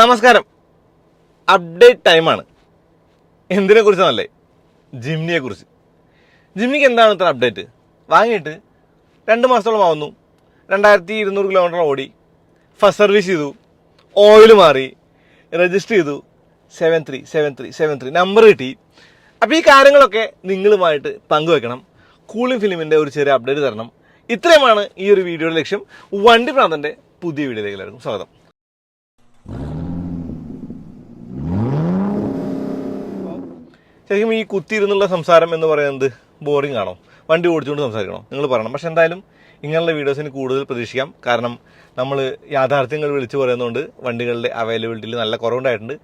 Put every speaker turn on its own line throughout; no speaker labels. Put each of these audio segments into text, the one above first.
നമസ്കാരം. അപ്ഡേറ്റ് ടൈമാണ്. എന്തിനെ കുറിച്ചാണല്ലേ ജിംനിയെ കുറിച്ച് ജിംനിക്ക് എന്താണ് ഇത്ര അപ്ഡേറ്റ്? വാങ്ങിയിട്ട് രണ്ട് മാസത്തോളം ആവുന്നു. രണ്ടായിരത്തി ഇരുന്നൂറ് കിലോമീറ്റർ ഓടി. ഫസ്റ്റ് സർവീസ് ചെയ്തു. ഓയിൽ മാറി. രജിസ്റ്റർ ചെയ്തു. Seven three seven three seven three number കിട്ടി. അപ്പോൾ ഈ കാര്യങ്ങളൊക്കെ നിങ്ങളുമായിട്ട് പങ്കുവെക്കണം. കൂളിംഗ് ഫിലിമിന്റെ ഒരു ചെറിയ അപ്ഡേറ്റ് തരണം. ഇത്രയുമാണ് ഈ ഒരു വീഡിയോയുടെ ലക്ഷ്യം. വണ്ടി പ്രാന്തന്റെ പുതിയ വീഡിയോയിലേക്ക് എല്ലാവർക്കും സ്വാഗതം. ശരിക്കും ഈ കുത്തിയിരുന്നുള്ള സംസാരം എന്ന് പറയുന്നത് ബോറിംഗ് ആണോ? വണ്ടി ഓടിച്ചുകൊണ്ട് സംസാരിക്കണോ? നിങ്ങൾ പറയണം. പക്ഷെ എന്തായാലും ഇങ്ങനെയുള്ള വീഡിയോസിന് കൂടുതൽ പ്രതീക്ഷിക്കാം. കാരണം നമ്മൾ യാഥാർത്ഥ്യങ്ങൾ വിളിച്ചു പറയുന്നതുകൊണ്ട് വണ്ടികളുടെ അവൈലബിലിറ്റിയിൽ നല്ല കുറവുണ്ടായിട്ടുണ്ട്.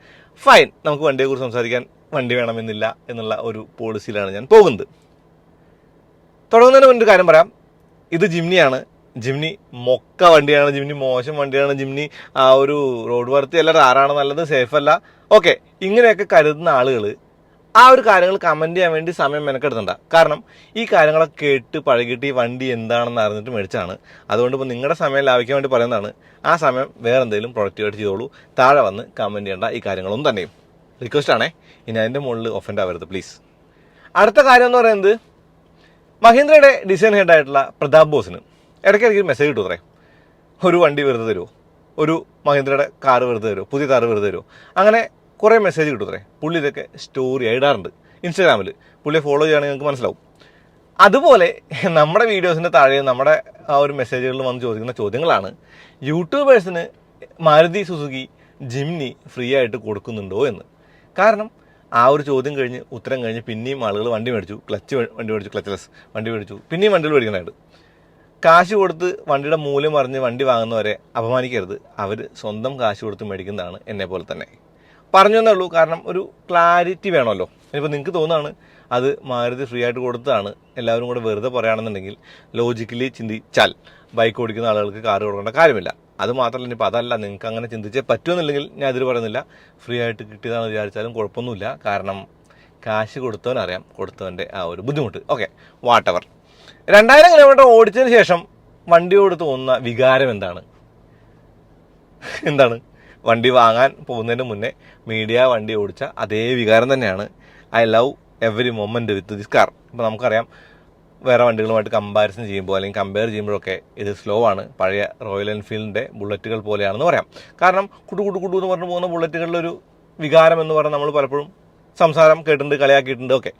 ഫൈൻ നമുക്ക് വണ്ടിയെക്കുറിച്ച് സംസാരിക്കാൻ വണ്ടി വേണമെന്നില്ല എന്നുള്ള ഒരു പോളിസിയിലാണ് ഞാൻ പോകുന്നത്. തുടങ്ങുന്നതിന് മുൻപ് കാര്യം പറയാം. ഇത് ജിംനിയാണ്. ജിംനി മൊക്ക വണ്ടിയാണ്. ജിംനി മോശം വണ്ടിയാണ്. ജിംനി ആ ഒരു റോഡ് വർത്തി അല്ല. ആരാണ് നല്ലത്. സേഫ് അല്ല. ഓക്കെ ഇങ്ങനെയൊക്കെ കരുതുന്ന ആളുകൾ ആ ഒരു കാര്യങ്ങൾ കമന്റ് ചെയ്യാൻ വേണ്ടി സമയം മെനക്കെടുത്തണ്ട. കാരണം ഈ കാര്യങ്ങളൊക്കെ കേട്ട് പഴകിയിട്ട് ഈ വണ്ടി എന്താണെന്ന് അറിഞ്ഞിട്ട് മേടിച്ചാണ് അതുകൊണ്ട് ഇപ്പോൾ നിങ്ങളുടെ സമയം ലാഭിക്കാൻ വേണ്ടി പറയുന്നതാണ്. ആ സമയം വേറെ എന്തെങ്കിലും പ്രൊഡക്റ്റീവായിട്ട് ചെയ്തോളൂ. താഴെ വന്ന് കമന്റ് ചെയ്യേണ്ട ഈ കാര്യങ്ങളൊന്നും തന്നെയും. റിക്വസ്റ്റ് ആണേ. ഇനി അതിന്റെ മുകളിൽ ഒഫൻഡ് ആവരുത് പ്ലീസ് അടുത്ത കാര്യം എന്ന് പറയുന്നത് മഹീന്ദ്രയുടെ ഡിസൈൻ ഹെഡായിട്ടുള്ള പ്രതാപ് ബോസിന് ഇടയ്ക്കിടയ്ക്ക് മെസ്സേജ് കിട്ടും ഒരു വണ്ടി വെറുതെ തരുമോ ഒരു മഹീന്ദ്രയുടെ കാറ് വെറുതെ തരുമോ പുതിയ കാറ് വെറുതെ തരുമോ അങ്ങനെ കുറേ മെസ്സേജ് കിട്ടും അത്രേ. പുള്ളി ഇതൊക്കെ സ്റ്റോറി ഇടാറുണ്ട് ഇൻസ്റ്റാഗ്രാമിൽ പുള്ളിയെ ഫോളോ ചെയ്യുകയാണെങ്കിൽ നിങ്ങൾക്ക് മനസ്സിലാവും. അതുപോലെ നമ്മുടെ വീഡിയോസിന്റെ താഴെ നമ്മുടെ ആ ഒരു മെസ്സേജുകളിൽ വന്ന് ചോദിക്കുന്ന ചോദ്യങ്ങളാണ്. യൂട്യൂബേഴ്സിന് മാരുതി സുസുക്കി ജിംനി ഫ്രീ ആയിട്ട് കൊടുക്കുന്നുണ്ടോ എന്ന്. കാരണം ആ ഒരു ചോദ്യം കഴിഞ്ഞ് ഉത്തരം കഴിഞ്ഞ് പിന്നെയും ആളുകൾ വണ്ടി മേടിച്ചു. ക്ലച്ച് വണ്ടി മേടിച്ചു ക്ലച്ച്ലെസ് വണ്ടി മേടിച്ചു. പിന്നെയും വണ്ടികൾ മേടിക്കുന്നുണ്ട് കാശ് കൊടുത്ത് വണ്ടിയുടെ മൂല്യം അറിഞ്ഞ് വണ്ടി വാങ്ങുന്നവരെ അപമാനിക്കരുത്. അവർ സ്വന്തം കാശ് കൊടുത്ത് മേടിക്കുന്നതാണ് എന്നെ പോലെ തന്നെ. പറഞ്ഞു ഉള്ളൂ. കാരണം ഒരു ക്ലാരിറ്റി വേണമല്ലോ. ഇനിയിപ്പോൾ നിങ്ങൾക്ക് തോന്നുകയാണ് അത് മാരുതി ഫ്രീ ആയിട്ട് കൊടുത്തതാണ്. എല്ലാവരും കൂടെ വെറുതെ പറയുകയാണെന്നുണ്ടെങ്കിൽ ലോജിക്കലി ചിന്തിച്ചാൽ ബൈക്ക് ഓടിക്കുന്ന ആളുകൾക്ക് കാർ കൊടുക്കേണ്ട കാര്യമില്ല. അത് മാത്രമല്ല ഇനിയിപ്പോൾ അതല്ല നിങ്ങൾക്ക് അങ്ങനെ ചിന്തിച്ചേ പറ്റുമെന്നില്ലെങ്കിൽ ഞാൻ അതിൽ പറയുന്നില്ല. ഫ്രീ ആയിട്ട് കിട്ടിയതാണെന്ന് വിചാരിച്ചാലും കുഴപ്പമൊന്നുമില്ല. കാരണം കാശ് കൊടുത്തവനറിയാം കൊടുത്തവന്റെ ആ ഒരു ബുദ്ധിമുട്ട്. ഓക്കെ വാട്ടവർ രണ്ടായിരം കിലോമീറ്റർ ഓടിച്ചതിന് ശേഷം വണ്ടിയോട് തോന്നുന്ന വികാരം എന്താണ്? എന്താണ്? വണ്ടി വാങ്ങാൻ പോകുന്നതിന് മുന്നേ മീഡിയ വണ്ടി ഓടിച്ച അതേ വികാരം തന്നെയാണ് I love every moment with this car. ഇപ്പോൾ നമുക്കറിയാം വേറെ വണ്ടികളുമായിട്ട് കമ്പാരിസൺ ചെയ്യുമ്പോൾ അല്ലെങ്കിൽ കമ്പയർ ചെയ്യുമ്പോഴൊക്കെ ഇത് സ്ലോ ആണ്. പഴയ റോയൽ എൻഫീൽഡിന്റെ ബുള്ളറ്റുകൾ പോലെയാണെന്ന് പറയാം. കാരണം കുട്ടു കുട്ടു കുട്ടു എന്ന് പറഞ്ഞു പോകുന്ന ബുള്ളറ്റുകളിലൊരു വികാരം എന്ന് പറഞ്ഞാൽ നമ്മൾ പലപ്പോഴും സംസാരം കേട്ടിട്ടുണ്ട് കളിയാക്കിയിട്ടുണ്ട് ഒക്കെ.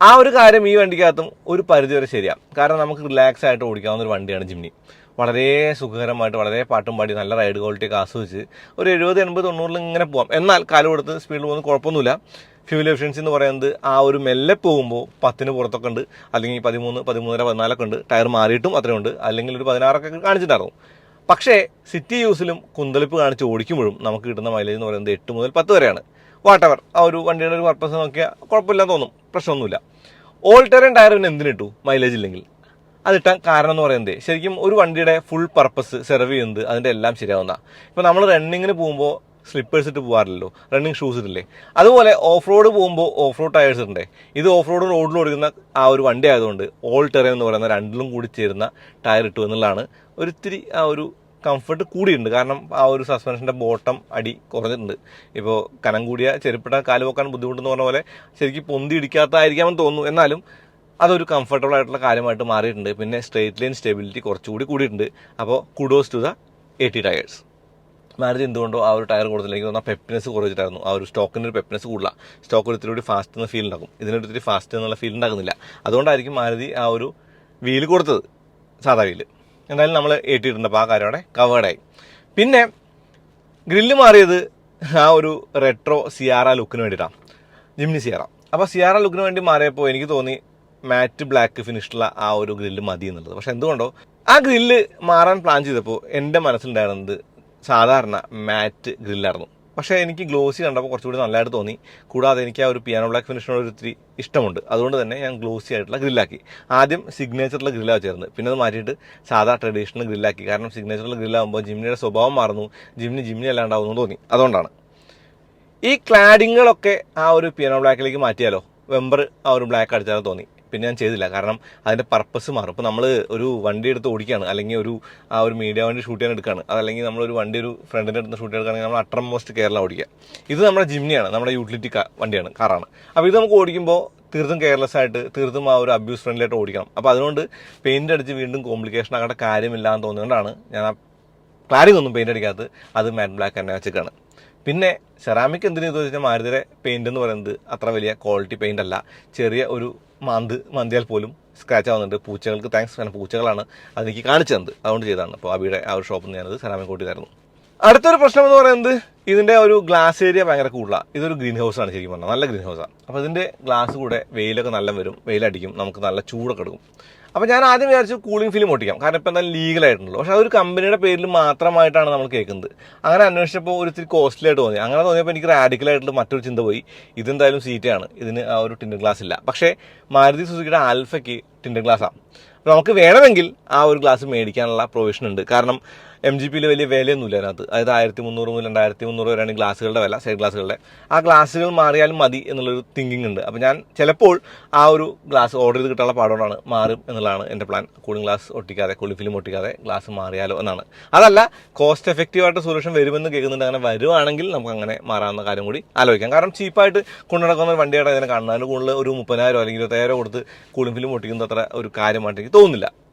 ആ ഒരു കാര്യം ഈ വണ്ടിക്കകത്തും ഒരു പരിധി വരെ ശരിയാണ് കാരണം നമുക്ക് റിലാക്സ് ആയിട്ട് ഓടിക്കാവുന്ന ഒരു വണ്ടിയാണ് ജിംനി. വളരെ സുഖകരമായിട്ട് വളരെ പാട്ടും പാടി നല്ല റൈഡ് ക്വാളിറ്റി ഒക്കെ ആസ്വദിച്ച് ഒരു എഴുപത് എൺപത് തൊണ്ണൂറിൽ ഇങ്ങനെ പോകാം എന്നാൽ കാലം കൊടുത്ത് സ്പീഡിൽ പോകുന്ന കുഴപ്പമൊന്നുമില്ല. ഫ്യൂൽ എഫിഷ്യൻസി എന്ന് പറയുന്നത് ആ ഒരു മെല്ലെ പോകുമ്പോൾ പത്തിന് പുറത്തൊക്കെ ഉണ്ട് അല്ലെങ്കിൽ പതിമൂന്ന് പതിമൂന്നര പതിനാലൊക്കെ ഉണ്ട്. ടയർ മാറിയിട്ടും അത്രയും ഉണ്ട്. അല്ലെങ്കിൽ ഒരു പതിനാറൊക്കെ കാണിച്ചിട്ടുണ്ടായിരുന്നു പക്ഷേ സിറ്റി യൂസിലും കുന്തളിപ്പ് കാണിച്ച് ഓടിക്കുമ്പോഴും നമുക്ക് കിട്ടുന്ന മൈലേജ് എന്ന് പറയുന്നത് എട്ട് മുതൽ പത്ത് വരെയാണ്. വാട്ടവർ ആ ഒരു വണ്ടിയുടെ ഒരു പർപ്പസ് നോക്കിയാൽ കുഴപ്പമില്ലാന്ന് തോന്നും. പ്രശ്നമൊന്നുമില്ല. ഓൾ ടെറൻ ടയർ എന്തിനിട്ടു? മൈലേജ് ഇല്ലെങ്കിൽ. അതിട്ടാൻ കാരണം എന്ന് പറയുന്നത് ശരിക്കും ഒരു വണ്ടിയുടെ ഫുൾ പർപ്പസ് സെർവ് ചെയ്യുന്നത് അതിന്റെ എല്ലാം ശരിയാവുന്ന. ഇപ്പോൾ നമ്മൾ റണ്ണിങ്ങിന് പോകുമ്പോൾ സ്ലിപ്പേഴ്സ് ഇട്ട് പോകാറില്ലല്ലോ റണ്ണിങ് ഷൂസ് ഇട്ടില്ലേ? അതുപോലെ ഓഫ് റോഡ് പോകുമ്പോൾ ഓഫ് റോഡ് ടയേഴ്സ് ഉണ്ട് ഇത് ഓഫ് റോഡ് റോഡിൽ ഓടിക്കുന്ന ആ ഒരു വണ്ടി ആയതുകൊണ്ട് ഓൾ ടെറൈൻ എന്ന് പറയുന്ന രണ്ടിലും കൂടി ചേരുന്ന ടയർ ഇട്ടു എന്നുള്ളതാണ് ഒരിത്തിരി ആ ഒരു കംഫർട്ട് കൂടിയുണ്ട് കാരണം ആ ഒരു സസ്പെൻഷന്റെ ബോട്ടം അടി കുറഞ്ഞിട്ടുണ്ട്. ഇപ്പോൾ കനം കൂടിയ ചെരുപ്പിട്ട കാൽ പോക്കാൻ ബുദ്ധിമുട്ടെന്ന് പറഞ്ഞ പോലെ ശരിക്കും പൊന്തി ഇടിക്കാത്തതായിരിക്കാമെന്ന് തോന്നുന്നു. എന്നാലും അതൊരു കംഫർട്ടബിൾ ആയിട്ടുള്ള കാര്യമായിട്ട് മാറിയിട്ടുണ്ട്. പിന്നെ സ്ട്രേറ്റ് ലൈൻ സ്റ്റെബിലിറ്റി കുറച്ചുകൂടി കൂടിയിട്ടുണ്ട്. അപ്പോൾ kudos to the A T tyres Maruti എന്തുകൊണ്ടോ ആ ഒരു ടയർ കൂടുതലെങ്കിൽ തോന്നുന്ന പെപ്നെസ് കുറച്ചിട്ടായിരുന്നു. ആ ഒരു സ്റ്റോക്കിന് ഒരു പെപ്നെസ് കൂടില്ല സ്റ്റോക്ക് ഒരു ഇത്തിരി കൂടി ഫാസ്റ്റ് എന്ന ഫീൽ ഉണ്ടാകും ഇതിനൊരു ഇത്തിരി ഫാസ്റ്റ് എന്നുള്ള ഫീൽ ഉണ്ടാകുന്നില്ല അതുകൊണ്ടായിരിക്കും മാരുതി ആ ഒരു വീൽ കൊടുത്തത്. സാധാ വീൽ എന്തായാലും നമ്മൾ ഏറ്റിയിട്ടുണ്ട്. അപ്പോൾ ആ കാര്യം അവിടെ കവേർഡായി പിന്നെ ഗ്രില്ല് മാറിയത് ആ ഒരു റെട്രോ സിയാറ ലുക്കിന് വേണ്ടിയിട്ടാണ്. ജിംനി സിയാറ അപ്പോൾ സിയാറ ലുക്കിന് വേണ്ടി മാറിയപ്പോൾ എനിക്ക് തോന്നി മാറ്റ് ബ്ലാക്ക് ഫിനിഷുള്ള ആ ഒരു ഗ്രില്ല് മതി എന്നുള്ളത്. പക്ഷെ എന്തുകൊണ്ടോ ആ ഗ്രില്ല് മാറാൻ പ്ലാൻ ചെയ്തപ്പോൾ എന്റെ മനസ്സിലുണ്ടായിരുന്നത് സാധാരണ മാറ്റ് ഗ്രില്ലായിരുന്നു പക്ഷേ എനിക്ക് ഗ്ലോസി കണ്ടപ്പോൾ കുറച്ചുകൂടി നല്ലതായിട്ട് തോന്നി. കൂടാതെ എനിക്ക് ആ ഒരു പിയാനോ ബ്ലാക്ക് ഫിനിഷിനോട് ഒത്തിരി ഇഷ്ടമുണ്ട്. അതുകൊണ്ട് തന്നെ ഞാൻ ഗ്ലോസി ആയിട്ടുള്ള ഗ്രില്ലാക്കി ആദ്യം സിഗ്നേച്ചറിലെ ഗ്രില്ലാണ് ചേർന്ന് പിന്നെ അത് മാറ്റിയിട്ട് സാധാ ട്രഡീഷണൽ ഗ്രില്ലാക്കി കാരണം സിഗ്നേച്ചറിലെ ഗ്രില്ലാകുമ്പോൾ ജിമ്മിനിയുടെ സ്വഭാവം മാറുന്നു. ജിമ്മിന് ജിമ്മിനി അല്ലാണ്ടാവുന്നു തോന്നി. അതുകൊണ്ടാണ്. ഈ ക്ലാഡിങ്ങുകളൊക്കെ ആ ഒരു പിയാനോ ബ്ലാക്കിലേക്ക് മാറ്റിയാലോ? വെമ്പർ ആ ഒരു ബ്ലാക്ക് അടിച്ചാലോ തോന്നി. പിന്നെ ഞാൻ ചെയ്തില്ല. കാരണം അതിന്റെ പർപ്പസ് മാറും. ഇപ്പോൾ നമ്മൾ ഒരു വണ്ടി എടുത്ത് ഓടിക്കുകയാണ് അല്ലെങ്കിൽ ഒരു ആ ഒരു മീഡിയ വണ്ടി ഷൂട്ട് ചെയ്യാൻ എടുക്കുകയാണ് അതല്ലെങ്കിൽ നമ്മളൊരു വണ്ടി ഒരു ഫ്രണ്ടിന്റെ അടുത്ത് ഷൂട്ട് എടുക്കുകയാണെങ്കിൽ നമ്മൾ അട്ടർ മോസ്റ്റ് കേരള ഓടിക്കുക. ഇത് നമ്മുടെ ജിംനിയാണ് നമ്മുടെ യൂട്ടിലിറ്റി കാ വണ്ടിയാണ് കാറാണ് അപ്പോൾ ഇത് നമുക്ക് ഓടിക്കുമ്പോൾ തീർത്തും കെയർലെസ് ആയിട്ട് തീർത്തും ആ ഒരു അബ്യൂസ് ഫ്രണ്ട്ലി ആയിട്ട് ഓടിക്കണം. അപ്പോൾ അതുകൊണ്ട് പെയിന്റ് അടിച്ച് വീണ്ടും കോംപ്ലിക്കേഷൻ ആകേണ്ട കാര്യമില്ല എന്ന് തോന്നുന്നതുകൊണ്ടാണ് ഞാൻ ആ ക്ലാരിംഗ് ഒന്നും പെയിന്റ് അടിക്കാത്തത് അത് മാറ്റ് ബ്ലാക്ക് തന്നെ വെച്ചിട്ടാണ്. പിന്നെ സെറാമിക് എന്തിനു ചോദിച്ചാൽ മാരുതിയുടെ പെയിന്റ് എന്ന് പറയുന്നത് അത്ര വലിയ ക്വാളിറ്റി പെയിന്റ് അല്ല. ചെറിയ ഒരു മാന്ത് മന്തിയാൽ പോലും സ്ക്രാച്ച് ആവുന്നുണ്ട്. പൂച്ചകൾക്ക് താങ്ക്സ് കാരണം പൂച്ചകളാണ് അതെനിക്ക് കാണിച്ചു തന്നത്. അതുകൊണ്ട് ചെയ്തതാണ്. അപ്പോൾ അബിയുടെ ആ ഒരു ഷോപ്പിൽ നിന്ന് ഞാനത് സെറാമിക് കൂട്ടിയതായിരുന്നു അടുത്തൊരു പ്രശ്നം എന്ന് പറയുന്നത് ഇതിന്റെ ഒരു ഗ്ലാസ് ഏരിയ ഭയങ്കര കൂടുതലാണ് ഇതൊരു ഗ്രീൻ ഹൗസ് ആണ് ശരിക്കും പറഞ്ഞാൽ. നല്ല ഗ്രീൻ ഹൗസാണ് അപ്പോൾ ഇതിന്റെ ഗ്ലാസ് കൂടെ വെയിലൊക്കെ നല്ല വരും. വെയിലടിക്കും. നമുക്ക് നല്ല ചൂടൊക്കെ എടുക്കും. അപ്പോൾ ഞാൻ ആദ്യം വിചാരിച്ചു കൂളിംഗ് ഫിലിം ഒട്ടിക്കാം. കാരണം ഇപ്പം എന്തായാലും ലീഗലായിട്ടുണ്ടല്ലോ പക്ഷെ അതൊരു കമ്പനിയുടെ പേരിൽ മാത്രമായിട്ടാണ് നമ്മൾ കേൾക്കുന്നത്. അങ്ങനെ അന്വേഷിച്ചപ്പോൾ ഒരു ഇത്തിരി കോസ്റ്റ്ലി ആയിട്ട് തോന്നി. അങ്ങനെ തോന്നിയപ്പോൾ എനിക്ക് റാഡിക്കൽ റാഡിക്കലായിട്ടുള്ള മറ്റൊരു ചിന്ത പോയി. ഇതെന്തായാലും സീറ്റാണ് ഇതിന് ആ ഒരു ടിൻഡർ ഗ്ലാസ് ഇല്ല. പക്ഷേ മാരുതി സുസുക്കിയുടെ ആൽഫയ്ക്ക് ടിൻഡർ ഗ്ലാസ്സാണ് അപ്പോൾ നമുക്ക് വേണമെങ്കിൽ ആ ഒരു ഗ്ലാസ് മേടിക്കാനുള്ള പ്രൊവിഷൻ ഉണ്ട്. കാരണം എം ജി പിയിൽ വലിയ വിലയൊന്നുമില്ല അതിനകത്ത്. അതായത് ആയിരത്തി മുന്നൂറ് മുതൽ രണ്ടായിരത്തി മുന്നൂറ് വരെയാണ് ഗ്ലാസ്സുകളുടെ വില സൈഡ് ഗ്ലാസ്സുകളുടെ. ആ ഗ്ലാസുകൾ മാറിയാലും മതി എന്നുള്ളൊരു തിങ്കിങ് ഉണ്ട്. അപ്പോൾ ഞാൻ ചിലപ്പോൾ ആ ഒരു ഗ്ലാസ് ഓർഡർ ചെയ്ത് കിട്ടാനുള്ള പാടുകൊണ്ടാണ് മാറും എന്നുള്ളതാണ് എന്റെ പ്ലാൻ കൂളിംഗ് ഗ്ലാസ് ഒട്ടിക്കാതെ കൂളിംഗ് ഫിലിം ഒട്ടിക്കാതെ ഗ്ലാസ് മാറിയാലോ എന്നാണ്. അതല്ല കോസ്റ്റ് എഫക്റ്റീവ് ആയിട്ട് സൊല്യൂഷൻ വരുമെന്ന് കേൾക്കുന്നുണ്ട്. അങ്ങനെ വരുവാണെങ്കിൽ നമുക്ക് അങ്ങനെ മാറാവുന്ന കാര്യം കൂടി ആലോചിക്കാം. കാരണം ചീപ്പായിട്ട് കൊണ്ടുനടക്കുന്ന ഒരു വണ്ടിയായിട്ട് അതിനെ കാണുന്നത് അതിന് കൂടുതൽ ഒരു മുപ്പതിനായിരം അല്ലെങ്കിൽ ഇരുപത്തായിരം കൊടുത്ത് കൂളിംഗ് ഫിലിം ഒട്ടിക്കുന്നത് അത്ര ഒരു കാര്യമായിട്ട് എനിക്ക് തോന്നുന്നില്ല.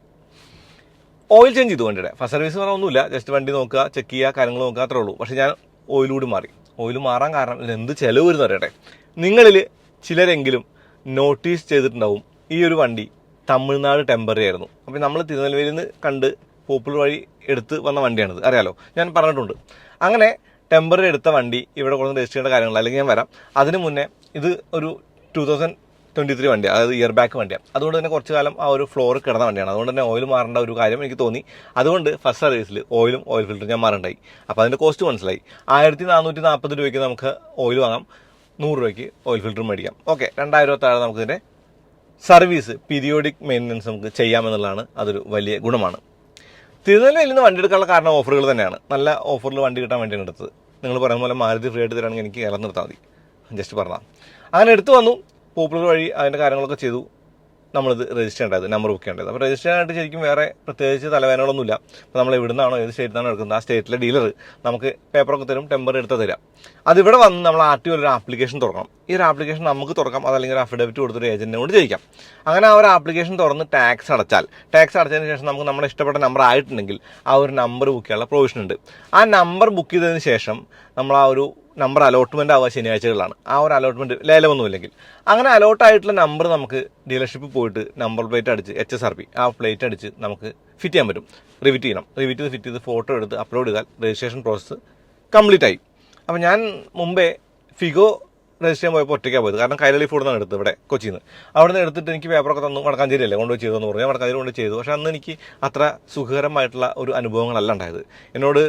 ഓയിൽ ചേഞ്ച് ചെയ്തു വണ്ടിയുടെ. ഫസ്റ്റ് സർവീസ് പറഞ്ഞാൽ ഒന്നുമില്ല. ജസ്റ്റ് വണ്ടി നോക്കുക ചെക്ക് ചെയ്യുക കാര്യങ്ങൾ നോക്കുക അത്രേ ഉള്ളൂ. പക്ഷേ ഞാൻ ഓയിലൂടെ മാറി. ഓയിൽ മാറാൻ കാരണം എന്ത് ചിലവ് വരുന്ന അറിയട്ടെ. നിങ്ങളിൽ ചിലരെങ്കിലും നോട്ടീസ് ചെയ്തിട്ടുണ്ടാവും ഈ ഒരു വണ്ടി തമിഴ്നാട് ടെമ്പററി ആയിരുന്നു. അപ്പോൾ നമ്മൾ തിരുനെൽവേലിയിൽ നിന്ന് കണ്ട് പോപ്പുലർ വഴി എടുത്ത് വന്ന വണ്ടിയാണിത്. അറിയാലോ? ഞാൻ പറഞ്ഞിട്ടുണ്ട്. അങ്ങനെ ടെമ്പററി എടുത്ത വണ്ടി ഇവിടെ കൊണ്ടുവന്ന് രജിസ്റ്റർ ചെയ്യേണ്ട കാര്യങ്ങൾ അല്ലെങ്കിൽ ഞാൻ വരാം. അതിന് മുന്നേ ഇത് ഒരു ടൂ തൗസൻഡ് ട്വന്റി ത്രീ വണ്ടി അതായത് ഇയർ ബാക്ക് വണ്ടിയാണ് അതുകൊണ്ട് തന്നെ കുറച്ച് കാലം ആ ഒരു ഫ്ലോർ കിടന്ന വണ്ടിയാണ്. അതുകൊണ്ട് തന്നെ ഓയിൽ മാറേണ്ട ഒരു കാര്യം എനിക്ക് തോന്നി. അതുകൊണ്ട് ഫസ്റ്റ് സർവീസിൽ ഓയിലും ഓയിൽ ഫിൽറ്ററും ഞാൻ മാറണ്ടായി. അപ്പോൾ അതിന്റെ കോസ്റ്റ് മനസ്സിലായി. ആയിരത്തി നാനൂറ്റി നാൽപ്പത് രൂപയ്ക്ക് നമുക്ക് ഓയിൽ വാങ്ങാം. നൂറ് രൂപയ്ക്ക് ഓയിൽ ഫിൽറ്റർ മേടിക്കാം. ഓക്കെ രണ്ടായിരം താഴെ നമുക്കിതിന്റെ സർവീസ് പീരിയോഡിക് മെയിന്റനൻസ് നമുക്ക് ചെയ്യാമെന്നുള്ളതാണ് അതൊരു വലിയ ഗുണമാണ് തിരുനെല്ലിൽ നിന്ന് വണ്ടി എടുക്കാനുള്ള കാരണം ഓഫറുകൾ തന്നെയാണ് നല്ല ഓഫറിൽ വണ്ടി കിട്ടാൻ വേണ്ടിയാണ് എടുത്തത് നിങ്ങൾ പറയുന്ന പോലെ മാരുതി ഫ്രീ ആയിട്ട് തരാണെങ്കിൽ എനിക്ക് കേരളം നിർത്താൽ മതി ജസ്റ്റ് പറഞ്ഞാൽ അങ്ങനെ എടുത്തു വന്നു പോപ്പുലർ വഴി അതിന്റെ കാര്യങ്ങളൊക്കെ ചെയ്തു നമ്മളിത് രജിസ്റ്റർ ചെയ്യേണ്ടത് നമ്പർ ബുക്ക് ചെയ്യേണ്ടത്. അപ്പോൾ രജിസ്റ്റർ ചെയ്യാനായിട്ട് ശരിക്കും വേറെ പ്രത്യേകിച്ച് തലവേദനകളൊന്നുമില്ല. അപ്പോൾ നമ്മൾ എവിടുന്നാണോ ഏത് സ്റ്റേറ്റിൽ നിന്നാണ് എടുക്കുന്നത് ആ സ്റ്റേറ്റിലെ ഡീലർ നമുക്ക് പേപ്പറൊക്കെ തരും ടെമ്പർ എടുത്ത് തരാം. അതിവിടെ വന്ന് നമ്മൾ ആർ ടി ഒരു ആപ്ലിക്കേഷൻ തുറക്കണം. ഈ ഒരു ആപ്ലിക്കേഷൻ നമുക്ക് തുറക്കാം അതല്ലെങ്കിൽ ഒരു അഫിഡവിറ്റ് കൊടുത്തൊരു ഏജന്റിനോട് ചെയ്യിക്കാം. അങ്ങനെ ആ ഒരു ആപ്ലിക്കേഷൻ തുറന്ന് ടാക്സ് അടച്ചാൽ ടാക്സ് അടച്ചതിന് ശേഷം നമുക്ക് നമ്മുടെ ഇഷ്ടപ്പെട്ട നമ്പർ ആയിട്ടുണ്ടെങ്കിൽ ആ ഒരു നമ്പർ ബുക്ക് ചെയ്യാനുള്ള പ്രൊവിഷൻ ഉണ്ട്. ആ നമ്പർ ബുക്ക് ചെയ്തതിന് ശേഷം നമ്മൾ ആ ഒരു നമ്പർ അലോട്ട്മെന്റ് ആവുക ശനിയാഴ്ചകളിലാണ്. ആ ഒരു അലോട്ട്മെന്റ് ലേലമൊന്നുമില്ലെങ്കിൽ. അങ്ങനെ അലോട്ടായിട്ടുള്ള നമ്പർ നമുക്ക് ഡീലർഷിപ്പിൽ പോയിട്ട് നമ്പർ പ്ലേറ്റ് അടിച്ച് എച്ച് എസ് ആർ പി ആ പ്ലേറ്റ് അടിച്ച് നമുക്ക് ഫിറ്റ് ചെയ്യാൻ പറ്റും. റിവിറ്റ് ചെയ്യണം. റിവിറ്റ് ചെയ്ത് ഫിറ്റ് ചെയ്ത് ഫോട്ടോ എടുത്ത് അപ്ലോഡ് ചെയ്താൽ രജിസ്ട്രേഷൻ പ്രോസസ്സ് കംപ്ലീറ്റ് ആയി. അപ്പോൾ ഞാൻ മുമ്പേ ഫിഗോ രജിസ്റ്റർ ചെയ്യാൻ പോയപ്പോൾ ഒറ്റയ്ക്കാണ് പോയത്. കാരണം കൈരളി ഫുഡ് നിന്നാണ് എടുത്തത് ഇവിടെ കൊച്ചിയിൽ നിന്ന് അവിടെ നിന്ന് എടുത്തിട്ട് എനിക്ക് പേപ്പറൊക്കെ തന്നു. വടക്കാഞ്ചേരി അല്ലേ കൊണ്ടുപോയി ചെയ്തെന്ന് പറഞ്ഞു. വടക്കാഞ്ചേരി കൊണ്ട് ചെയ്തു. പക്ഷേ അന്ന് എനിക്ക് അത്ര സുഖകരമായിട്ടുള്ള ഒരു അനുഭവങ്ങളല്ല ഉണ്ടായത്. എന്നോട്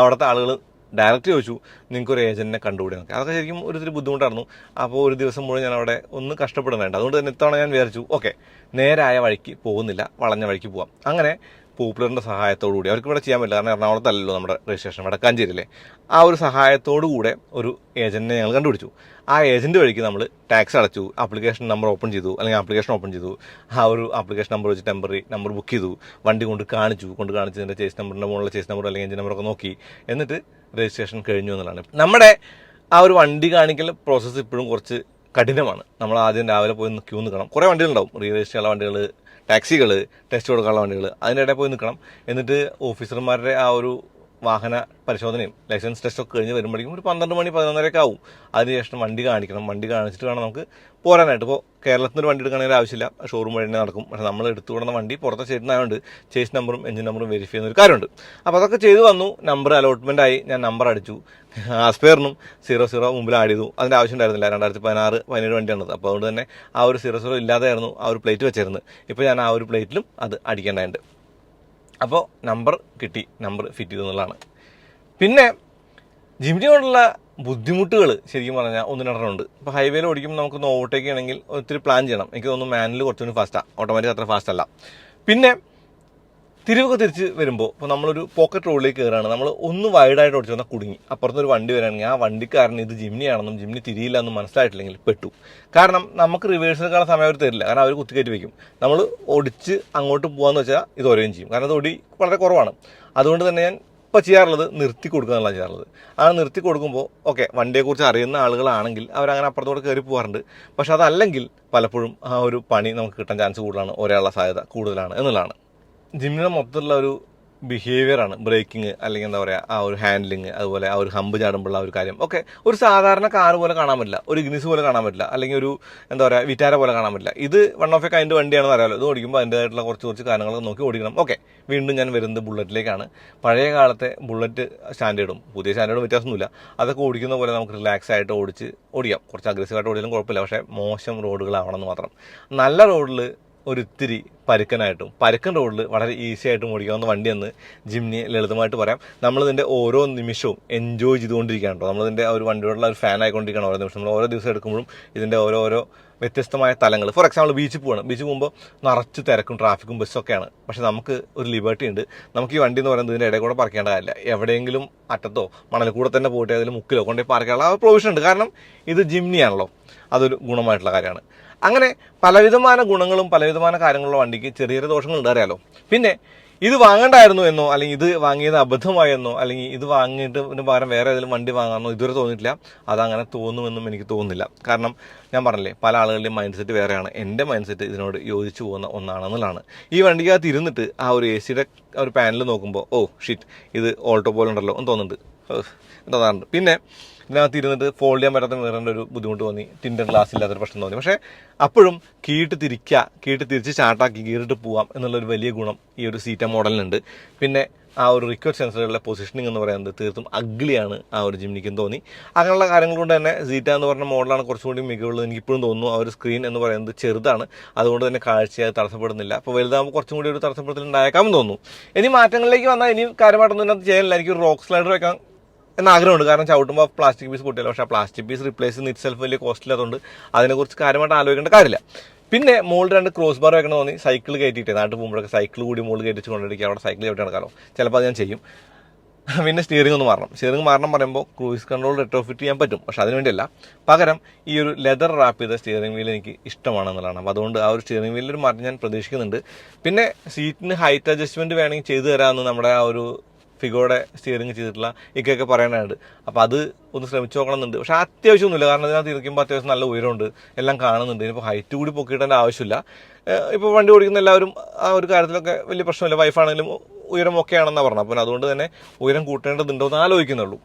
അവിടുത്തെ ആളുകൾ ഡയറക്റ്റ് ചോദിച്ചു നിങ്ങൾക്ക് ഒരു ഏജന്റിനെ കണ്ടുകൂടെ നോക്കാം. അതൊക്കെ ശരിക്കും ഒരു ഇത്തിരി ബുദ്ധിമുട്ടായിരുന്നു. അപ്പോൾ ഒരു ദിവസം മുഴുവൻ ഞാൻ അവിടെ ഒന്ന് കഷ്ടപ്പെടുന്നുണ്ട്. അതുകൊണ്ട് തന്നെ ഇത്തവണ ഞാൻ വിചാരിച്ചു ഓക്കെ നേരായ വഴിക്ക് പോകുന്നില്ല വളഞ്ഞ വഴിക്ക് പോവാം. അങ്ങനെ പോപ്പുലറിന്റെ സഹായത്തോടു കൂടി അവർക്ക് ഇവിടെ ചെയ്യാൻ പറ്റില്ല. കാരണം എറണാകുളത്തല്ലല്ലോ നമ്മുടെ രജിസ്ട്രേഷൻ വടക്കാഞ്ചേരിയിലെ ആ ഒരു സഹായത്തോടു കൂടെ ഒരു ഏജന്റിനെ ഞങ്ങൾ കണ്ടുപിടിച്ചു. ആ ഏജന്റ് വഴിക്ക് നമ്മൾ ടാക്സ് അടച്ചു. ആപ്ലിക്കേഷൻ നമ്പർ ഓപ്പൺ ചെയ്തു. അല്ലെങ്കിൽ ആപ്ലിക്കേഷൻ ഓപ്പൺ ചെയ്തു. ആ ഒരു ആപ്ലിക്കേഷൻ നമ്പർ വെച്ച് ടെമ്പററി നമ്പർ ബുക്ക് ചെയ്തു. വണ്ടി കൊണ്ട് കാണിച്ചു. കൊണ്ട് കാണിച്ചതിന്റെ ചേസ് നമ്പറിന്റെ മുകളിലെ ചേസ് നമ്പർ അല്ലെങ്കിൽ എഞ്ചിൻ നമ്പറൊക്കെ നോക്കി. എന്നിട്ട് രജിസ്ട്രേഷൻ കഴിഞ്ഞു എന്നുള്ളതാണ്. നമ്മുടെ ആ ഒരു വണ്ടി കാണിക്കൽ പ്രോസസ്സ് ഇപ്പോഴും കുറച്ച് കഠിനമാണ്. നമ്മൾ ആദ്യം രാവിലെ പോയി ക്യൂ നിൽക്കണം. കുറേ വണ്ടികളുണ്ടാവും. റീ രജിസ്റ്റർ ചെയ്യാനുള്ള വണ്ടികൾ ടാക്സികൾ ടെസ്റ്റ് കൊടുക്കാനുള്ള വണ്ടികൾ അതിന്റെ ഇടയിൽ പോയി നിൽക്കണം എന്നിട്ട് ഓഫീസർമാരുടെ ആ ഒരു വാഹന പരിശോധനയും ലൈസൻസ് ടെസ്റ്റ് ഒക്കെ കഴിഞ്ഞ് വരുമ്പോഴേക്കും ഒരു പന്ത്രണ്ട് മണി പതിനൊന്നരയൊക്കെ ആവും. അതിനുശേഷം വണ്ടി കാണിക്കണം. വണ്ടി കാണിച്ചിട്ട് വേണം നമുക്ക് പോരാനായിട്ട്. ഇപ്പോൾ കേരളത്തിൽ നിന്ന് ഒരു വണ്ടി എടുക്കണമെങ്കിൽ ആവശ്യമില്ല. ഷോറൂം വഴി തന്നെ നടക്കും. പക്ഷേ നമ്മൾ എടുത്തു കൊടുന്ന വണ്ടി പുറത്തെ സ്റ്റേറ്റിനായതുകൊണ്ട് ചേസ് നമ്പറും എഞ്ചിൻ നമ്പറും വെരിഫൈ ചെയ്യുന്ന ഒരു കാര്യമുണ്ട്. അപ്പോൾ അതൊക്കെ ചെയ്തു വന്നു. നമ്പർ അലോട്ട്മെന്റ് ആയി. ഞാൻ നമ്പർ അടിച്ചു. ആസ്പെയറിനും സീറോ സീറോ മുമ്പിൽ ആഡ് ചെയ്തു. അതിന്റെ ആവശ്യം ഉണ്ടായിരുന്നില്ല. രണ്ടായിരത്തി പതിനാറ് പതിനേഴ് വണ്ടിയാണത്. അപ്പോൾ അതുകൊണ്ട് തന്നെ ആ ഒരു സീറോ സീറോ ഇല്ലാതെയായിരുന്നു ആ ഒരു പ്ലേറ്റ് വെച്ചിരുന്നത്. ഇപ്പോൾ ഞാൻ ആ ഒരു പ്ലേറ്റിലും അത് അടിക്കേണ്ടതുണ്ട്. അപ്പോൾ നമ്പർ കിട്ടി നമ്പർ ഫിറ്റ് ചെയ്തു എന്നുള്ളതാണ് പിന്നെ ജിമിനി കൊണ്ടുള്ള ബുദ്ധിമുട്ടുകൾ ശരിക്കും പറഞ്ഞാൽ ഒന്ന് രണ്ടെണ്ണം ഉണ്ട് ഇപ്പോൾ ഹൈവേയിൽ ഓടിക്കുമ്പോൾ നമുക്കൊന്ന് ഓവർടേക്ക് ചെയ്യണമെങ്കിൽ ഒത്തിരി പ്ലാൻ ചെയ്യണം. എനിക്ക് തോന്നുന്നു മാനുവൽ കുറച്ചുകൂടി ഫാസ്റ്റാണ് ഓട്ടോമാറ്റിക് അത്ര ഫാസ്റ്റ് അല്ല. പിന്നെ തിരിവൊക്കെ തിരിച്ച് വരുമ്പോൾ ഇപ്പോൾ നമ്മളൊരു പോക്കറ്റ് റോഡിലേക്ക് കയറുകയാണ് നമ്മൾ ഒന്ന് വൈഡായിട്ട് ഓടിച്ചു വന്നാൽ കുടുങ്ങി. അപ്പുറത്ത് ഒരു വണ്ടി വരാണെങ്കിൽ ആ വണ്ടിക്കാരൻ ഇത് ജിംനിയാണെന്നും ജിംനി തിരിയില്ല എന്നും മനസ്സിലായിട്ടില്ലെങ്കിൽ പെട്ടു. കാരണം നമുക്ക് റിവേഴ്സ് എടുക്കാനുള്ള സമയം അവർ തരില്ല. കാരണം അവർ കുത്തിക്കയറ്റി വയ്ക്കും നമ്മൾ ഓടിച്ച് അങ്ങോട്ട് പോകാമെന്ന് വെച്ചാൽ ഇത് ഒരേയും ചെയ്യും. കാരണം അത് ഓടി വളരെ കുറവാണ്. അതുകൊണ്ട് തന്നെ ഞാൻ ഇപ്പോൾ ചെയ്യാറുള്ളത് നിർത്തി കൊടുക്കുക എന്നുള്ളതാണ് ചെയ്യാറുള്ളത്. അങ്ങനെ നിർത്തി കൊടുക്കുമ്പോൾ ഓക്കെ വണ്ടിയെക്കുറിച്ച് അറിയുന്ന ആളുകളാണെങ്കിൽ അവരങ്ങനെ അപ്പുറത്തോടെ കയറി പോകാറുണ്ട് പക്ഷെ അതല്ലെങ്കിൽ പലപ്പോഴും ആ ഒരു പണി നമുക്ക് കിട്ടാൻ ചാൻസ് കൂടുതലാണ്. ഒരാളുടെ സാധ്യത കൂടുതലാണ് എന്നുള്ളതാണ്. ജിമ്മിയുടെ മൊത്തത്തിലുള്ള ഒരു ബിഹേവിയർ ആണ്. ബ്രേക്കിംഗ് അല്ലെങ്കിൽ എന്താ പറയുക ആ ഒരു ഹാൻഡ്ലിങ് അതുപോലെ ആ ഒരു ഹമ്പ് ചാടുമ്പോഴുള്ള ഒരു കാര്യം. ഓക്കെ ഒരു സാധാരണ കാർ പോലെ കാണാൻ പറ്റില്ല. ഒരു ഇഗ്നിസ് പോലെ കാണാൻ പറ്റില്ല. അല്ലെങ്കിൽ ഒരു എന്താ പറയുക വിറ്റാര പോലെ കാണാൻ പറ്റില്ല. ഇത് വൺ ഓഫ് എ കൈൻഡ് വണ്ടിയാണെന്ന് അറിയാലോ. ഇത് ഓടിക്കുമ്പോൾ അതിന്റെതായിട്ടുള്ള കുറച്ച് കുറച്ച് കാര്യങ്ങളൊക്കെ നോക്കി ഓടിക്കണം. ഓക്കെ വീണ്ടും ഞാൻ വരുന്നത് ബുള്ളറ്റിലേക്കാണ് പഴയ കാലത്തെ ബുള്ളറ്റ് സ്റ്റാൻഡേർഡും പുതിയ സ്റ്റാൻഡേർഡും വ്യത്യാസമൊന്നുമില്ല. അതൊക്കെ ഓടിക്കുന്ന പോലെ നമുക്ക് റിലാക്സ് ആയിട്ട് ഓടിച്ച് ഓടിക്കാം. കുറച്ച് അഗ്രസീവായിട്ട് ഓടിയാലും കുഴപ്പമില്ല. പക്ഷേ മോശം റോഡുകളാവണമെന്ന് മാത്രം. നല്ല റോഡിൽ ഒരിത്തിരി പരുക്കനായിട്ടും പരുക്കൻ റോഡിൽ വളരെ ഈസി ആയിട്ടും ഓടിക്കാവുന്ന വണ്ടിയെന്ന് ജിംനി ലളിതമായിട്ട് പറയാം. നമ്മളിതിന്റെ ഓരോ നിമിഷവും എൻജോയ് ചെയ്തുകൊണ്ടിരിക്കുകയാണ് കേട്ടോ. നമ്മളിതിന്റെ ഒരു വണ്ടിയോടുള്ള ഒരു ഫാൻ ആയിക്കൊണ്ടിരിക്കുകയാണ് ഓരോ നിമിഷം. നമ്മൾ ഓരോ ദിവസം എടുക്കുമ്പോഴും ഇതിന്റെ ഓരോ ഓരോ വ്യത്യസ്തമായ തലങ്ങൾ. ഫോർ എക്സാമ്പിൾ ബീച്ചിൽ പോവാണ്. ബീച്ച് പോകുമ്പോൾ നിറച്ച് തിരക്കും ട്രാഫിക്കും ബസ്സൊക്കെയാണ് പക്ഷേ നമുക്ക് ഒരു ലിബർട്ടി ഉണ്ട്. നമുക്ക് ഈ വണ്ടി എന്ന് പറയുന്നത് ഇതിന്റെ ഇടയിൽ കൂടെ പറക്കേണ്ട കാര്യമില്ല. എവിടെയെങ്കിലും അറ്റത്തോ മണൽ കൂടെ തന്നെ പോയിട്ട് അതിൽ മുക്കിലോ കൊണ്ടുപോയി പാർക്കാനുള്ള ആ പ്രൊവിഷൻ ഉണ്ട്. കാരണം ഇത് ജിംനിയാണല്ലോ അതൊരു ഗുണമായിട്ടുള്ള കാര്യമാണ്. അങ്ങനെ പലവിധമായ ഗുണങ്ങളും പലവിധമായ കാര്യങ്ങളുള്ള വണ്ടിക്ക് ചെറിയ ചെറിയ ദോഷങ്ങളുണ്ട് അറിയാലോ? പിന്നെ ഇത് വാങ്ങണ്ടായിരുന്നു എന്നോ അല്ലെങ്കിൽ ഇത് വാങ്ങിയത് അബദ്ധമായെന്നോ അല്ലെങ്കിൽ ഇത് വാങ്ങിയിട്ട് പകരം വേറെ ഏതെങ്കിലും വണ്ടി വാങ്ങാമെന്നോ ഇതുവരെ തോന്നിയിട്ടില്ല. അതങ്ങനെ തോന്നുമെന്നും എനിക്ക് തോന്നുന്നില്ല. കാരണം ഞാൻ പറഞ്ഞില്ലേ പല ആളുകളുടെയും മൈൻഡ് സെറ്റ് വേറെയാണ്. എന്റെ മൈൻഡ് സെറ്റ് ഇതിനോട് യോജിച്ച് പോകുന്ന ഒന്നാണെന്നുള്ളതാണ്. ഈ വണ്ടിക്കകത്ത് ഇരുന്നിട്ട് ആ ഒരു എ സിയുടെ ഒരു പാനൽ നോക്കുമ്പോൾ ഓ ഷിറ്റ് ഇത് ഓൾട്ടോ പോലെ ഉണ്ടല്ലോ എന്ന് തോന്നുന്നുണ്ട്. തോന്നാറുണ്ട് പിന്നെ ഇതിനകത്ത് ഇരുന്നിട്ട് ഫോൾഡ് ചെയ്യാൻ പറ്റാത്ത മിററിന്റെ ഒരു ബുദ്ധിമുട്ട് തോന്നി. ടിൻഡർ ഗ്ലാസ് ഇല്ലാത്തൊരു പ്രശ്നം തോന്നി. പക്ഷേ അപ്പോഴും കീട്ട് തിരിക്കുക കീട്ട് തിരിച്ച് ചാട്ടാക്കി കീറിട്ട് പോവാം എന്നുള്ളൊരു വലിയ ഗുണം ഈ ഒരു സീറ്റ മോഡലിനുണ്ട്. പിന്നെ ആ ഒരു റിക്വസ്റ്റ് സെൻസറുകളുടെ പൊസിഷനിങ് എന്ന് പറയുന്നത് തീർത്തും അഗ്ലിയാണ് ആ ഒരു ജിമ്നിക്കും തോന്നി. അങ്ങനെയുള്ള കാര്യങ്ങൾ കൊണ്ട് തന്നെ സീറ്റ എന്ന് പറഞ്ഞ മോഡലാണ് കുറച്ചുകൂടി മികവുള്ളത് എനിക്ക് ഇപ്പോഴും തോന്നുന്നു. ആ ഒരു സ്ക്രീൻ എന്ന് പറയുന്നത് ചെറുതാണ്. അതുകൊണ്ട് തന്നെ കാഴ്ചയായി തടസ്സപ്പെടുന്നില്ല. അപ്പോൾ വലുതാകുമ്പോൾ കുറച്ചും കൂടി ഒരു തടസ്സപ്പെടുത്തൽ ഉണ്ടായേക്കാമെന്ന് തോന്നുന്നു. ഇനി മാറ്റങ്ങളിലേക്ക് വന്നാൽ ഇനി കാര്യമായിട്ടൊന്നും ഇതിനകത്ത് ചെയ്യാനില്ല. എനിക്ക് റോക്ക് സ്ലൈഡർ വെക്കാൻ എന്ന ആഗ്രഹമുണ്ട്. കാരണം ചവിട്ടുമ്പോൾ പ്ലാസ്റ്റിക് പീസ് പൊട്ടിയല്ലോ പക്ഷേ പ്ലാസ്റ്റിക് പീസ് റീപ്ലേസ് ചെയ്യുന്ന ഇറ്റ് സെൽഫ് വലിയ കോസ്റ്റ് ഇല്ലാത്തതുകൊണ്ട് അതിനെക്കുറിച്ച് കാര്യമായിട്ട് ആലോചിക്കേണ്ട കാര്യമില്ല. പിന്നെ മുകളിൽ രണ്ട് ക്രോസ് ബാർ വെക്കണം തോന്നി. സൈക്കിൾ കയറ്റിയിട്ട് നാട്ടിൽ പോകുമ്പോഴൊക്കെ സൈക്കിൾ കൂടി മുകളിൽ കയറ്റിച്ച് കൊണ്ടിരിക്കുക അവിടെ സൈക്കിൾ ചവിട്ടി നടക്കാമല്ലോ ചിലപ്പോൾ അത് ഞാൻ ചെയ്യും. പിന്നെ സ്റ്റിയറിംഗ് ഒന്ന് മാറണം. സ്റ്റിയറിംഗ് മാറണം പറയുമ്പോൾ ക്രൂയിസ് കൺട്രോൾ റെട്രോഫിറ്റ് ചെയ്യാൻ പറ്റും. പക്ഷെ അതിനുവേണ്ടിയല്ല പകരം ഈ ഒരു ലെതർ റാപ്പ് ചെയ്ത സ്റ്റിയറിംഗ് വീൽ എനിക്ക് ഇഷ്ടമാണെന്നുള്ളതാണ് അപ്പോൾ അതുകൊണ്ട് ആ ഒരു സ്റ്റിയറിംഗ് വീലിൽ മാറ്റം ഞാൻ പ്രതീക്ഷിക്കുന്നുണ്ട്. പിന്നെ സീറ്റിന് ഹൈറ്റ് അഡ്ജസ്റ്റ്മെന്റ് വേണമെങ്കിൽ ചെയ്തു തരാമെന്ന് നമ്മുടെ ആ ഒരു ഫിഗോയുടെ സ്റ്റിയറിംഗ് ചെയ്തിട്ടുള്ള ഇക്കൊക്കെ പറയാനുണ്ട് അപ്പോൾ അത് ഒന്ന് ശ്രമിച്ചു നോക്കണമെന്നുണ്ട്. പക്ഷേ അത്യാവശ്യമൊന്നുമില്ല. കാരണം ഇതിനകത്ത് ഇരിക്കുമ്പോൾ അത്യാവശ്യം നല്ല ഉയരമുണ്ട്. എല്ലാം കാണുന്നുണ്ട്. ഇനിയിപ്പോൾ ഹൈറ്റ് കൂടി പൊക്കിയിട്ടേണ്ട ആവശ്യമില്ല. ഇപ്പോൾ വണ്ടി ഓടിക്കുന്ന എല്ലാവരും ആ ഒരു കാര്യത്തിലൊക്കെ വലിയ പ്രശ്നമില്ല. വൈഫാണെങ്കിലും ഉയരം ഒക്കെ ആണെന്നാണ് പറഞ്ഞത്. അപ്പോൾ അതുകൊണ്ട് തന്നെ ഉയരം കൂട്ടേണ്ടതുണ്ടോ എന്ന് ആലോചിക്കുന്നുള്ളൂ.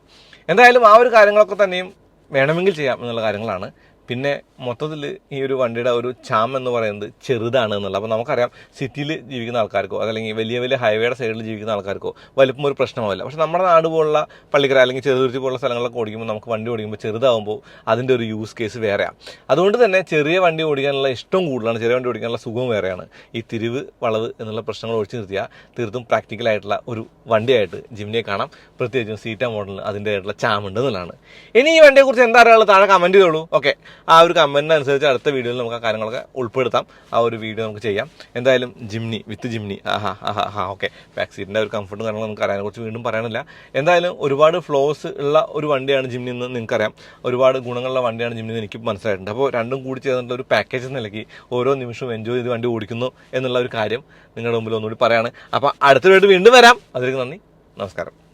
എന്തായാലും ആ ഒരു കാര്യങ്ങളൊക്കെ തന്നെയും വേണമെങ്കിൽ ചെയ്യാം എന്നുള്ള കാര്യങ്ങളാണ്. പിന്നെ മൊത്തത്തിൽ ഈ ഒരു വണ്ടിയുടെ ഒരു ചാം എന്ന് പറയുന്നത് ചെറുതാണ് എന്നുള്ളത്. അപ്പോൾ നമുക്കറിയാം സിറ്റിയിൽ ജീവിക്കുന്ന ആൾക്കാർക്കോ അതല്ലെങ്കിൽ വലിയ വലിയ ഹൈവേയുടെ സൈഡിൽ ജീവിക്കുന്ന ആൾക്കാർക്കോ വലിപ്പം ഒരു പ്രശ്നമാവില്ല. പക്ഷേ നമ്മുടെ നാട് പോലുള്ള പള്ളിക്കര അല്ലെങ്കിൽ ചെറുതുരുത്തി പോലുള്ള സ്ഥലങ്ങളൊക്കെ ഓടിക്കുമ്പോൾ നമുക്ക് വണ്ടി ഓടിക്കുമ്പോൾ ചെറുതാവുമ്പോൾ അതിന്റെ ഒരു യൂസ് കേസ് വേറെയാണ്. അതുകൊണ്ട് തന്നെ ചെറിയ വണ്ടി ഓടിക്കാനുള്ള ഇഷ്ടം കൂടുതലാണ്. ചെറിയ വണ്ടി ഓടിക്കാനുള്ള സുഖം വേറെയാണ്. ഈ തിരിവ് വളവ് എന്നുള്ള പ്രശ്നങ്ങൾ ഒഴിച്ചു നിർത്തിയാൽ തീർത്തും പ്രാക്ടിക്കൽ ആയിട്ടുള്ള ഒരു വണ്ടിയായിട്ട് ജിമ്മിനെ കാണാം. പ്രത്യേകിച്ചും സീറ്റ മോഡലിന് അതിന്റെ ആയിട്ടുള്ള ചാമുണ്ട് എന്നുള്ളതാണ്. ഇനി ഈ വണ്ടിയെക്കുറിച്ച് എന്താ അറിയാനുള്ളത്? താഴെ കമന്റ് ചെയ്തോളൂ. ഓക്കെ ആ ഒരു കമന്റിനനുസരിച്ച് അടുത്ത വീഡിയോയിൽ നമുക്ക് ആ കാര്യങ്ങളൊക്കെ ഉൾപ്പെടുത്താം. ആ ഒരു വീഡിയോ നമുക്ക് ചെയ്യാം. എന്തായാലും ജിംനി വിത്ത് ജിംനി. ആഹാ ആഹാ ഹാ ഓക്കെ ബാക്ക് സീറ്റിന്റെ ഒരു കംഫർട്ടും കാര്യങ്ങളും നമുക്ക് അറിയാനെക്കുറിച്ച് വീണ്ടും പറയാനില്ല എന്തായാലും ഒരുപാട് ഫ്ലോസ് ഉള്ള ഒരു വണ്ടിയാണ് ജിംനി എന്ന് നിങ്ങൾക്കറിയാം. ഒരുപാട് ഗുണങ്ങളുള്ള വണ്ടിയാണ് ജിംനി എന്ന് എനിക്ക് മനസ്സിലായിട്ടുണ്ട്. അപ്പോൾ രണ്ടും കൂടി ചേർന്നിട്ടുള്ള ഒരു പാക്കേജ് നിലയ്ക്ക് ഓരോ നിമിഷവും എൻജോയ് ചെയ്ത് വണ്ടി ഓടിക്കുന്നു എന്നുള്ള ഒരു കാര്യം നിങ്ങളുടെ മുമ്പിൽ ഒന്നുകൂടി പറയാണ്. അപ്പോൾ അടുത്ത വീട് വീണ്ടും വരാം. അതിലേക്ക് നന്ദി. നമസ്കാരം.